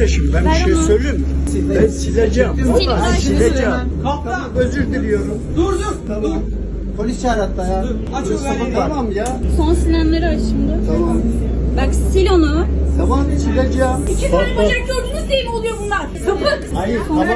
Kardeşim ben bir şey söyleyeyim mi? Ben sileceğim. Sil, Vallahi sileceğim. Kalk lan. Tamam özür diliyorum. Dur dur. Tamam. Polis çağır hatta ya. Aç o. Tamam ya. Son silenleri aç şimdi. Tamam. Bak sil onu. Tamam sileceğim. İki tane bacak gördünüz diye mi oluyor bunlar? Sapık. Hayır tamam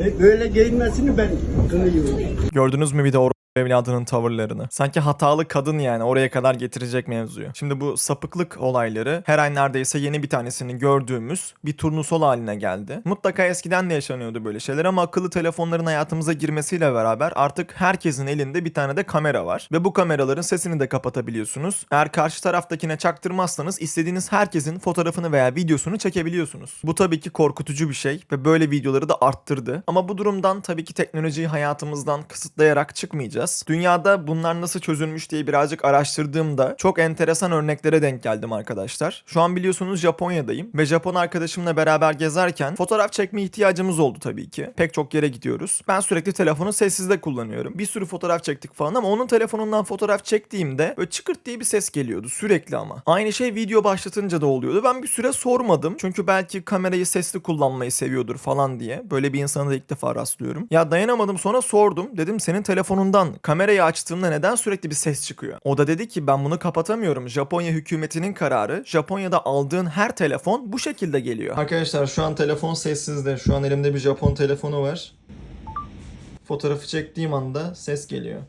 ben böyle giyinmesini ben kınıyorum. Gördünüz mü bir de evladının tavırlarını? Sanki hatalı kadın yani oraya kadar getirecek mevzuyu. Şimdi bu sapıklık olayları her ay neredeyse yeni bir tanesini gördüğümüz bir turnusol haline geldi. Mutlaka eskiden de yaşanıyordu böyle şeyler ama akıllı telefonların hayatımıza girmesiyle beraber artık herkesin elinde bir tane de kamera var. Ve bu kameraların sesini de kapatabiliyorsunuz. Eğer karşı taraftakine çaktırmazsanız istediğiniz herkesin fotoğrafını veya videosunu çekebiliyorsunuz. Bu tabii ki korkutucu bir şey ve böyle videoları da arttırdı. Ama bu durumdan tabii ki teknolojiyi hayatımızdan kısıtlayarak çıkmayacağız. Dünyada bunlar nasıl çözülmüş diye birazcık araştırdığımda çok enteresan örneklere denk geldim arkadaşlar. Şu an biliyorsunuz Japonya'dayım ve Japon arkadaşımla beraber gezerken fotoğraf çekme ihtiyacımız oldu tabii ki. Pek çok yere gidiyoruz. Ben sürekli telefonu sessizde kullanıyorum. Bir sürü fotoğraf çektik falan ama onun telefonundan fotoğraf çektiğimde böyle çıkırt diye bir ses geliyordu sürekli ama. Aynı şey video başlatınca da oluyordu. Ben bir süre sormadım. Çünkü belki kamerayı sesli kullanmayı seviyordur falan diye. Böyle bir insana da ilk defa rastlıyorum. Ya dayanamadım sonra sordum. Dedim senin telefonundan kamerayı açtığımda neden sürekli bir ses çıkıyor? O da dedi ki ben bunu kapatamıyorum. Japonya hükümetinin kararı. Japonya'da aldığın her telefon bu şekilde geliyor. Arkadaşlar şu an telefon sessizde. Şu an elimde bir Japon telefonu var. Fotoğrafı çektiğim anda ses geliyor.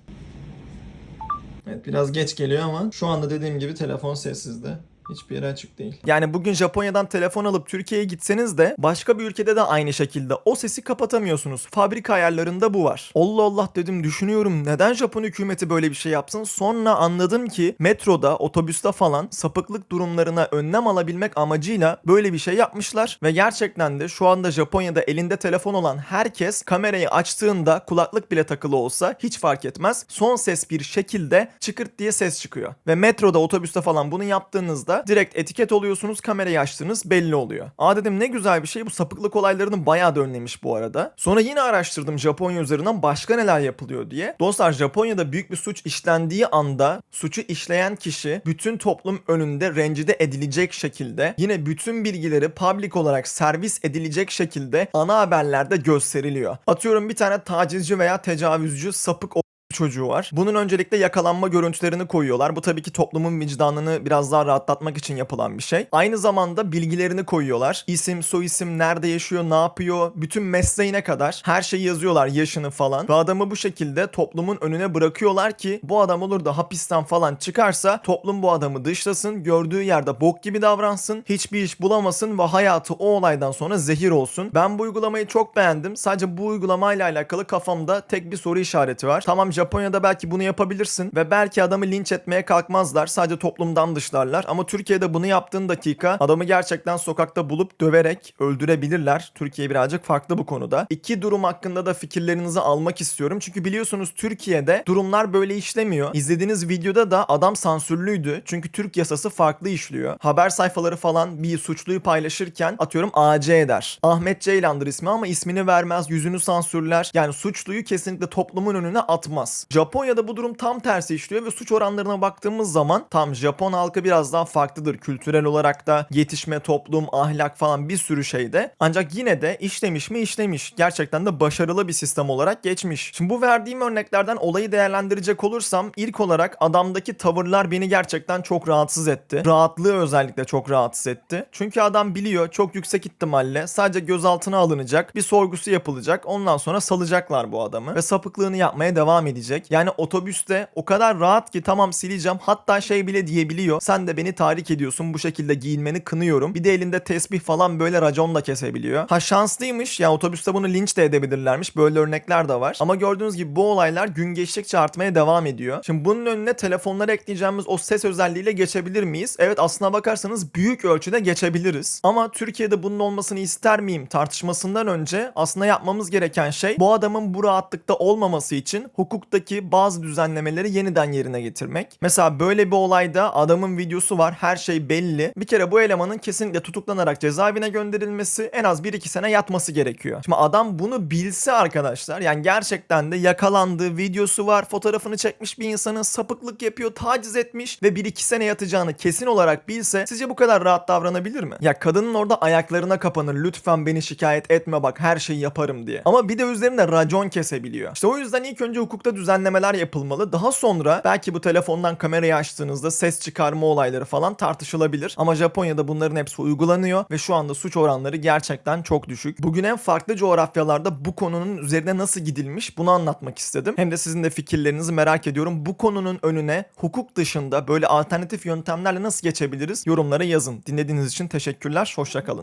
Evet biraz geç geliyor ama şu anda dediğim gibi telefon sessizde. Hiçbir yere açık değil. Yani bugün Japonya'dan telefon alıp Türkiye'ye gitseniz de başka bir ülkede de aynı şekilde o sesi kapatamıyorsunuz. Fabrika ayarlarında bu var. Allah Allah dedim düşünüyorum neden Japon hükümeti böyle bir şey yapsın? Sonra anladım ki metroda, otobüste falan sapıklık durumlarına önlem alabilmek amacıyla böyle bir şey yapmışlar ve gerçekten de şu anda Japonya'da elinde telefon olan herkes kamerayı açtığında kulaklık bile takılı olsa hiç fark etmez. Son ses bir şekilde çıkırt diye ses çıkıyor. Ve metroda, otobüste falan bunu yaptığınızda direkt etiket oluyorsunuz, kamerayı açtığınız belli oluyor. Aa dedim ne güzel bir şey bu sapıklık olaylarını bayağı da önlemiş bu arada. Sonra yine araştırdım Japonya üzerinden başka neler yapılıyor diye. Dostlar Japonya'da büyük bir suç işlendiği anda suçu işleyen kişi bütün toplum önünde rencide edilecek şekilde yine bütün bilgileri public olarak servis edilecek şekilde ana haberlerde gösteriliyor. Atıyorum bir tane tacizci veya tecavüzcü sapık çocuğu var. Bunun öncelikle yakalanma görüntülerini koyuyorlar. Bu tabii ki toplumun vicdanını biraz daha rahatlatmak için yapılan bir şey. Aynı zamanda bilgilerini koyuyorlar. İsim, soyisim, nerede yaşıyor, ne yapıyor, bütün mesleğine kadar her şeyi yazıyorlar, yaşını falan. Ve adamı bu şekilde toplumun önüne bırakıyorlar ki bu adam olur da hapisten falan çıkarsa toplum bu adamı dışlasın, gördüğü yerde bok gibi davransın, hiçbir iş bulamasın ve hayatı o olaydan sonra zehir olsun. Ben bu uygulamayı çok beğendim. Sadece bu uygulamayla alakalı kafamda tek bir soru işareti var. Tamam Japonya'da belki bunu yapabilirsin ve belki adamı linç etmeye kalkmazlar. Sadece toplumdan dışlarlar. Ama Türkiye'de bunu yaptığın dakika adamı gerçekten sokakta bulup döverek öldürebilirler. Türkiye birazcık farklı bu konuda. İki durum hakkında da fikirlerinizi almak istiyorum. Çünkü biliyorsunuz Türkiye'de durumlar böyle işlemiyor. İzlediğiniz videoda da adam sansürlüydü. Çünkü Türk yasası farklı işliyor. Haber sayfaları falan bir suçluyu paylaşırken atıyorum AC eder. Ahmet Ceylan'dır ismi ama ismini vermez, yüzünü sansürler. Yani suçluyu kesinlikle toplumun önüne atmaz. Japonya'da bu durum tam tersi işliyor ve suç oranlarına baktığımız zaman tam Japon halkı biraz daha farklıdır. Kültürel olarak da yetişme, toplum, ahlak falan bir sürü şeyde. Ancak yine de işlemiş mi işlemiş. Gerçekten de başarılı bir sistem olarak geçmiş. Şimdi bu verdiğim örneklerden olayı değerlendirecek olursam ilk olarak adamdaki tavırlar beni gerçekten çok rahatsız etti. Rahatlığı özellikle çok rahatsız etti. Çünkü adam biliyor çok yüksek ihtimalle sadece gözaltına alınacak, bir sorgusu yapılacak. Ondan sonra salacaklar bu adamı ve sapıklığını yapmaya devam edecek. Yani otobüste o kadar rahat ki tamam sileceğim. Hatta şey bile diyebiliyor. Sen de beni tahrik ediyorsun. Bu şekilde giyinmeni kınıyorum. Bir de elinde tesbih falan böyle racon da kesebiliyor. Ha şanslıymış. Ya otobüste bunu linç de edebilirlermiş. Böyle örnekler de var. Ama gördüğünüz gibi bu olaylar gün geçtikçe artmaya devam ediyor. Şimdi bunun önüne telefonlara ekleyeceğimiz o ses özelliğiyle geçebilir miyiz? Evet aslına bakarsanız büyük ölçüde geçebiliriz. Ama Türkiye'de bunun olmasını ister miyim tartışmasından önce aslında yapmamız gereken şey bu adamın bu rahatlıkta olmaması için hukuk hukuktaki bazı düzenlemeleri yeniden yerine getirmek. Mesela böyle bir olayda adamın videosu var, her şey belli. Bir kere bu elemanın kesinlikle tutuklanarak cezaevine gönderilmesi, en az 1-2 sene yatması gerekiyor. Şimdi adam bunu bilse arkadaşlar, yani gerçekten de yakalandığı videosu var, fotoğrafını çekmiş bir insanın sapıklık yapıyor, taciz etmiş ve 1-2 sene yatacağını kesin olarak bilse sizce bu kadar rahat davranabilir mi? Ya kadının orada ayaklarına kapanır lütfen beni şikayet etme bak her şeyi yaparım diye. Ama bir de üzerinde racon kesebiliyor. İşte o yüzden ilk önce hukukta düzenlemeler yapılmalı. Daha sonra belki bu telefondan kamerayı açtığınızda ses çıkarma olayları falan tartışılabilir. Ama Japonya'da bunların hepsi uygulanıyor ve şu anda suç oranları gerçekten çok düşük. Bugün en farklı coğrafyalarda bu konunun üzerine nasıl gidilmiş bunu anlatmak istedim. Hem de sizin de fikirlerinizi merak ediyorum. Bu konunun önüne hukuk dışında böyle alternatif yöntemlerle nasıl geçebiliriz? Yorumlara yazın. Dinlediğiniz için teşekkürler. Hoşçakalın.